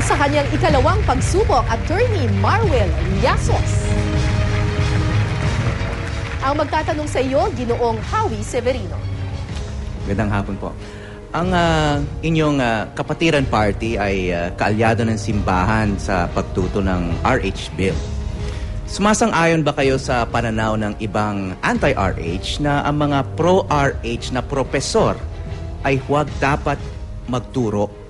Sa kanyang ikalawang pagsubok, Attorney Marwel Llasos. Ang magtatanong sa iyo, Ginoong Howie Severino. Magandang hapon po. Ang ah, inyong ah, kapatiran party ay ah, kaalyado ng simbahan sa pagtuto ng RH Bill. Sumasang-ayon ba kayo sa pananaw ng ibang anti-RH na ang mga pro-RH na propesor ay huwag dapat magturo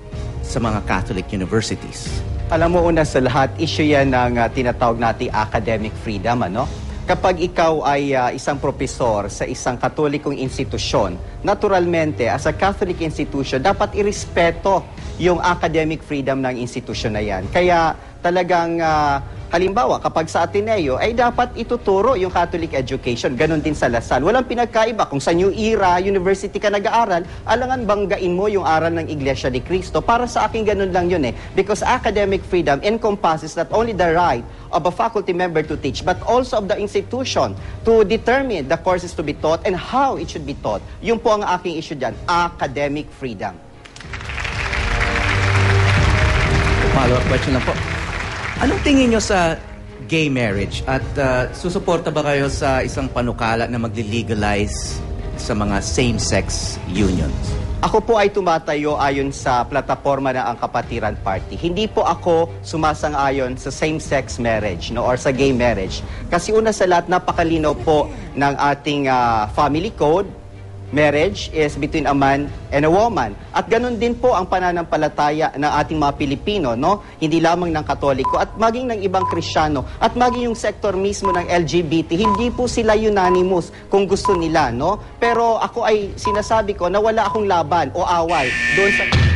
sa mga Catholic universities? Alam mo, una sa lahat, issue yan ng ah, tinatawag nating academic freedom, ano? Kapag ikaw ay ah, isang profesor sa isang katolikong institusyon, naturalmente, as a Catholic institution, dapat irespeto yung academic freedom ng institusyon na yan. Kaya talagang, ah, halimbawa, kapag sa Ateneo, ay dapat ituturo yung Catholic education. Ganon din sa Lasal. Walang pinagkaiba. Kung sa New Era University ka nag-aaral, alangan banggain mo yung aral ng Iglesia ni Cristo. Para sa akin, ganun lang yun eh. Because academic freedom encompasses not only the right of a faculty member to teach, but also of the institution to determine the courses to be taught and how it should be taught. Yun po ang aking issue dyan, academic freedom. Follow-up question lang po. Anong tingin nyo sa gay marriage at ah, susuporta ba kayo sa isang panukala na magli-legalize sa mga same-sex unions? Ako po ay tumatayo ayon sa plataforma ng ang Kapatiran Party. Hindi po ako sumasang-ayon sa same-sex marriage no or sa gay marriage. Kasi una sa lahat napakalinaw po ng ating ah, family code. Marriage is between a man and a woman. At ganun din po ang pananampalataya ng ating mga Pilipino, no? Hindi lamang ng Katoliko at maging ng ibang Kristiyano at maging yung sektor mismo ng LGBT, hindi po sila unanimous kung gusto nila, no? Pero ako ay sinasabi ko na wala akong laban o away doon sa